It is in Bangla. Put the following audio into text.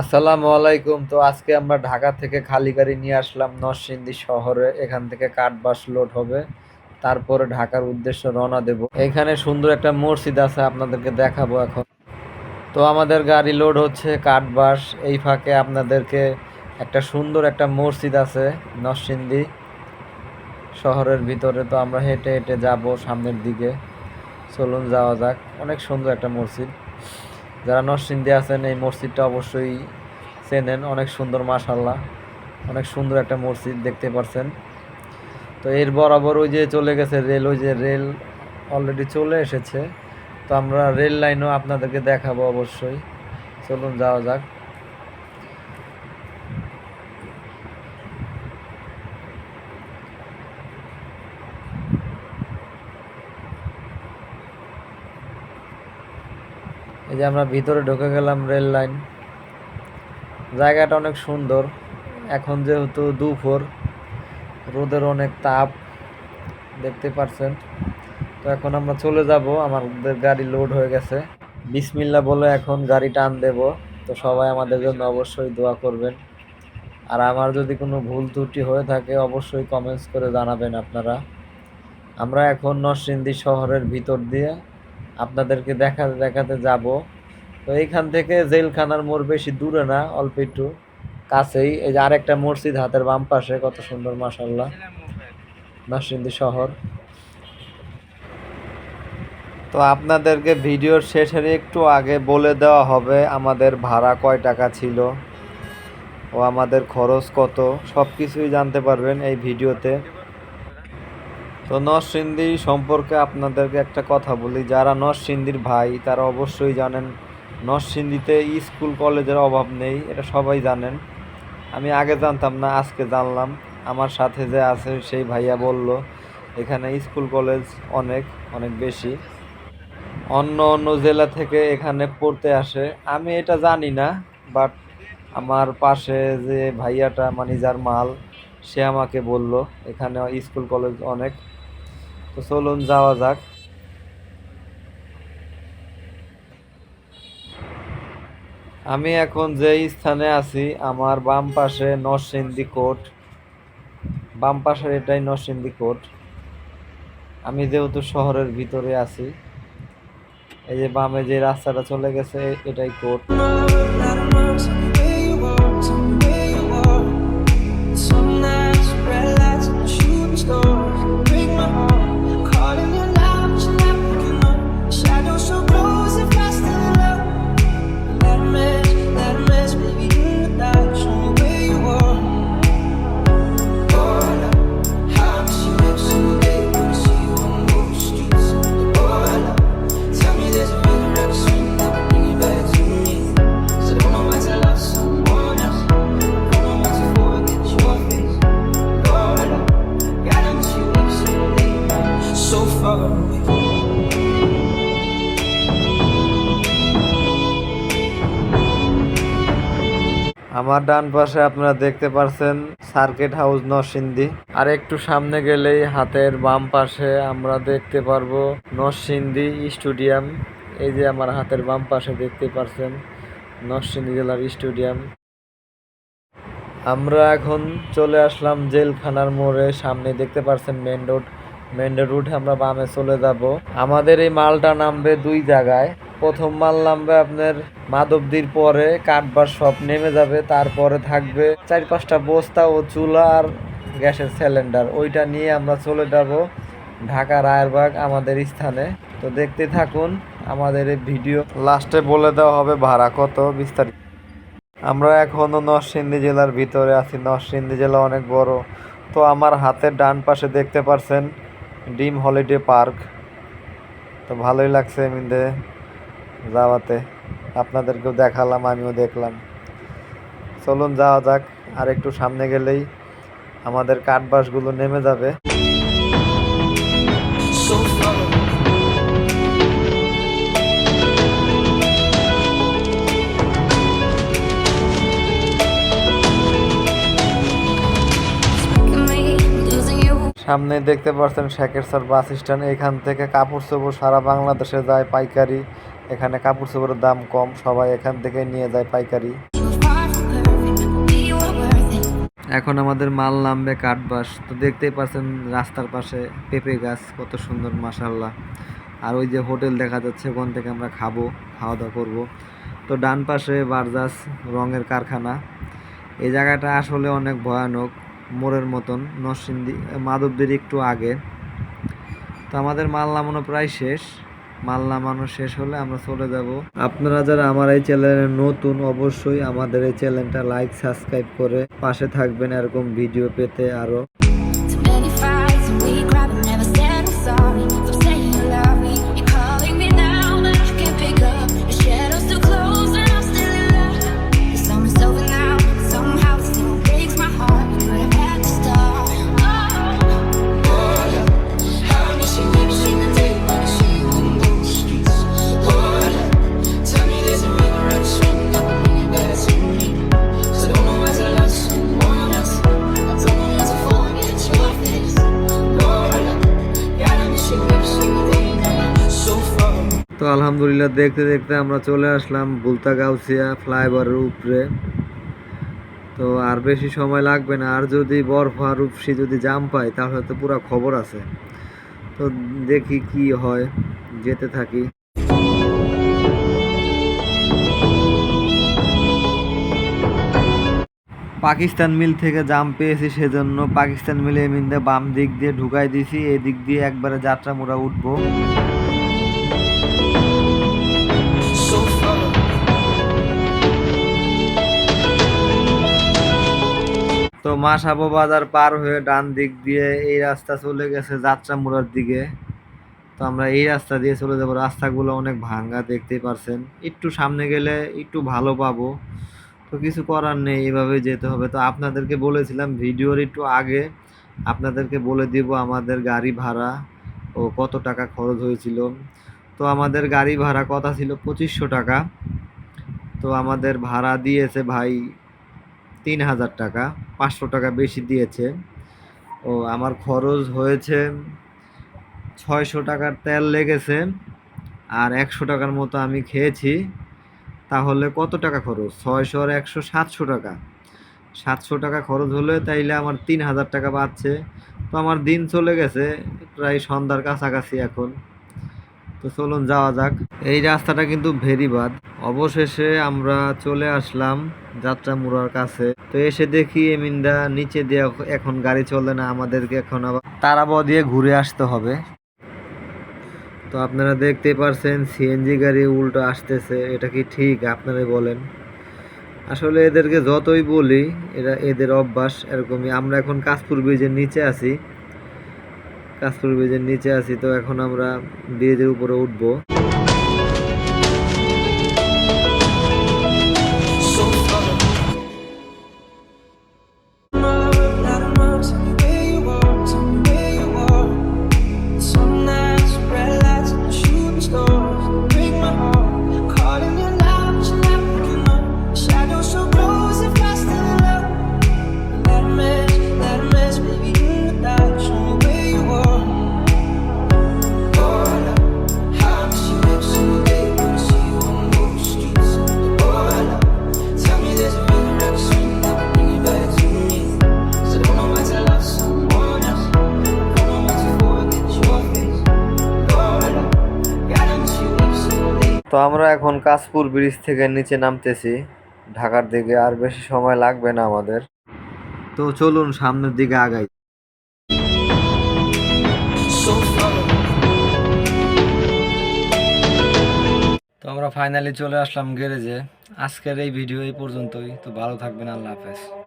আসসালামু আলাইকুম। তো আজকে আমরা ঢাকা থেকে খালি গাড়ি নিয়ে আসলাম নরসিংদী শহরে। এখান থেকে কাঠ বাস লোড হবে। তারপরে ঢাকার উদ্দেশ্যে রওনা দেব। এখানে সুন্দর একটা মসজিদ আছে, আপনাদেরকে দেখাবো এখন। তো আমাদের গাড়ি লোড হচ্ছে কাঠ বাস। এই ফাঁকে আপনাদেরকে একটা সুন্দর একটা মসজিদ আছে নরসিংদী শহরের ভিতরে। তো আমরা হেঁটে হেঁটে যাব সামনের দিকে। চলুন যাওয়া যাক। অনেক সুন্দর একটা মসজিদ। যারা নরসিংদে আছেন, এই মসজিদটা অবশ্যই চেনেন। অনেক সুন্দর মাশাল্লাহ অনেক সুন্দর একটা মসজিদ দেখতে পারছেন। তো এর বরাবর ওই যে চলে গেছে রেল, ওই যে রেল অলরেডি চলে এসেছে। তো আমরা রেল লাইনও আপনাদেরকে দেখাবো অবশ্যই। চলুন, যাওয়া যাক। এই যে আমরা ভিতরে ঢুকে গেলাম রেল লাইন। জায়গাটা অনেক সুন্দর। এখন যেহেতু দুপুর, রোদের অনেক তাপ, দেখতে পারছেন। তো এখন আমরা চলে যাব, আমাদের গাড়ি লোড হয়ে গেছে। বিসমিল্লা বলে এখন গাড়ি টান দেব। তো সবাই আমাদের জন্য অবশ্যই দোয়া করবেন। আর আমার যদি কোনো ভুল ত্রুটি হয়ে থাকে, অবশ্যই কমেন্টস করে জানাবেন আপনারা। আমরা এখন নরসিংদী শহরের ভিতর দিয়ে আপনাদেরকে দেখাতে দেখাতে যাব। তো এইখান থেকে জেলখানার মোড় বেশি দূরে না, অল্প একটু কাছেই। এই যে আরেকটা মসজিদ হাতের বাম পাশে, কত সুন্দর মাসাল্লাহ নরসিংদী শহর। তো আপনাদেরকে ভিডিওর শেষের একটু আগে বলে দেওয়া হবে, আমাদের ভাড়া কয় টাকা ছিল ও আমাদের খরচ কত সব কিছুই জানতে পারবেন এই ভিডিওতে। তো নরসিংদী সম্পর্কে আপনাদেরকে একটা কথা বলি। যারা নরসিংদীর ভাই, তারা অবশ্যই জানেন নরসিংদীতে স্কুল কলেজের অভাব নেই, এটা সবাই জানেন। আমি আগে জানতাম না, আজকে জানলাম। আমার সাথে যে আছে, সেই ভাইয়া বলল, এখানে স্কুল কলেজ অনেক অনেক বেশি। অন্য অন্য জেলা থেকে এখানে পড়তে আসে। আমি এটা জানি না, বাট আমার পাশে যে ভাইয়াটা মানে যার মাল সে আমাকে বলল, এখানে স্কুল, কলেজ অনেক। তো চলুন, যাওয়া যাক। আমি এখন যেই স্থানে আছি, আমার বাম পাশে নরসিংদী কোর্ট। বাম পাশের এটাই নরসিংদী কোর্ট। আমি যেহেতু শহরের ভিতরে আছি, এই যে বামে যে রাস্তাটা চলে গেছে এটাই কোর্ট। store. আমার ডান পাশে আপনারা দেখতে পারছেন সার্কিট হাউস নরসিংদী। আর একটু সামনে গেলেই হাতের বাম পাশে আমরা দেখতে পারব নরসিংদী স্টেডিয়াম। এই যে আমার হাতের বাম পাশে দেখতে পারছেন নরসিংদী জেলার স্টেডিয়াম। আমরা এখন চলে আসলাম জেলখানার মোড়ে। সামনে দেখতে পারছেন মেন রোড। মেন রোড আমরা বামে চলে যাব। আমাদের এই মালটা নামবে দুই জায়গায়। প্রথম মাল নামবে আপনার মাধবদীর পরে কাঠবার সব নেমে যাবে, তারপরে থাকবে চার পাঁচটা বস্তা ও চুলা আর গ্যাসের সিলিন্ডার ওইটা নিয়ে আমরা চলে যাব ঢাকা রায়েরবাগ আমাদের স্থানে। তো দেখতে থাকুন, আমাদের এই ভিডিও লাস্টে বলে দেওয়া হবে ভাড়া কত বিস্তারিত। আমরা এখনও নরসিংদী জেলার ভিতরে আছি, নরসিংদী জেলা অনেক বড়। তো আমার হাতের ডান পাশে দেখতে পারছেন ডিম হলিডে পার্ক। তো ভালোই লাগছে এমনিতে। যাওয়াতে আপনাদেরকেও দেখালাম, আমিও দেখলাম চলুন যাওয়া যাক, আর একটু সামনে গেলেই আমাদের কাঠবাসগুলো নেমে যাবে. সামনে দেখতে পাচ্ছেন শেখেরসর বাস স্ট্যান্ড, এখান থেকে কাপড় চোপড় সারা বাংলাদেশে যায় পাইকারি এখানে কাপড় চোপড়ের দাম কম, সবাই এখান থেকে নিয়ে যায় পাইকারি। এখন আমাদের মাল নামবে কাঠবাস তো দেখতেই পাচ্ছেন রাস্তার পাশে পেঁপে গাছ, কত সুন্দর মাসাল্লাহ আর ওই যে হোটেল দেখা যাচ্ছে, ওখান থেকে আমরা খাব খাওয়া দাওয়া করব। তো ডান পাশে বারজাস রঙের কারখানা। এই জায়গাটা আসলে অনেক ভয়ানক, মোড়ের মতন, নরসিংদী, মাধবদের একটু আগে। তো আমাদের মাল নামানো প্রায় শেষ। মাল মানুষ শেষ হলে আমরা চলে যাব। আপনারা যারা আমার এই চ্যানেলে নতুন, অবশ্যই আমাদের এই চ্যানেলটা লাইক সাবস্ক্রাইব করে পাশে থাকবেন এরকম ভিডিও পেতে আরও। তো আলহামদুলিল্লাহ দেখতে দেখতে আমরা চলে আসলাম বুলতা গাউসিয়া ফ্লাইওভারের উপরে। তো আর বেশি সময় লাগবে না, আর যদি বরফ আর উপসি যদি জাম পাই তাহলে তো পুরো খবর আছে। তো দেখি কি হয়, যেতে থাকি। পাকিস্তান মিল থেকে জাম পেয়েছি সেজন্য পাকিস্তান মিলে এমিন্দে বাম দিক দিয়ে ঢুকাই দিছি এই দিক দিয়ে একবারে যাত্রা মোড়া উঠবো। মাসাবো বাজার পার হয়ে ডান দিক দিয়ে এই রাস্তা চলে গেছে যাত্রা মোড়ার দিকে। তো আমরা এই রাস্তা দিয়ে চলে যাব। রাস্তাগুলো অনেক ভাঙ্গা, দেখতেই পারছেন। একটু সামনে গেলে একটু ভালো পাবো। তো কিছু করার নেই এভাবে যেতে হবে। তো আপনাদেরকে বলেছিলাম, ভিডিওর একটু আগে আপনাদেরকে বলে দিব আমাদের গাড়ি ভাড়া ও কত টাকা খরচ হয়েছিল। তো আমাদের গাড়ি ভাড়া কথা ছিল পঁচিশশো টাকা। তো আমাদের ভাড়া দিয়েছে ভাই তিন হাজার টাকা, পাঁচশো টাকা বেশি দিয়েছে। ও, আমার খরচ হয়েছে ছয়শো টাকার তেল লেগেছে আর একশো টাকার মতো আমি খেয়েছি। তাহলে কত টাকা খরচ? ছয়শো আর একশো সাতশো টাকা। সাতশো টাকা খরচ হলে তাইলে আমার তিন হাজার টাকা পাচ্ছে তো আমার দিন চলে গেছে, প্রায় সন্ধ্যার কাছাকাছি এখন। তো চলুন যাওয়া যাক। এই রাস্তাটা কিন্তু ভেরি বাদ অবশেষে আমরা চলে আসলাম যাত্রা মুড়ার কাছে। তো এসে দেখি এমিন্দা নিচে দিয়ে এখন গাড়ি চলে না, আমাদেরকে এখন আবার তারাব দিয়ে ঘুরে আসতে হবে। তো আপনারা দেখতে পারছেন সিএনজি গাড়ি উল্টো আসতেছে, এটা কি ঠিক? আপনারাই বলেন। আসলে এদেরকে যতই বলি, এরা এদের অভ্যাস এরকমই। আমরা এখন কাশপুর ব্রিজের নিচে আছি। কাশপুর ব্রিজের নিচে আছি তো এখন আমরা ব্রিজের উপরে উঠবো। So তো আমরা এখন কাশপুর ব্রিজ থেকে নিচে নামতেছি। ঢাকার দিকে আর বেশি সময় লাগবে না আমাদের। তো চলুন সামনের দিকে আগাই। তো আমরা ফাইনালি চলে আসলাম গ্যারেজে আজকের এই ভিডিও এই পর্যন্তই। তো ভালো থাকবেন, আল্লাহ হাফেজ।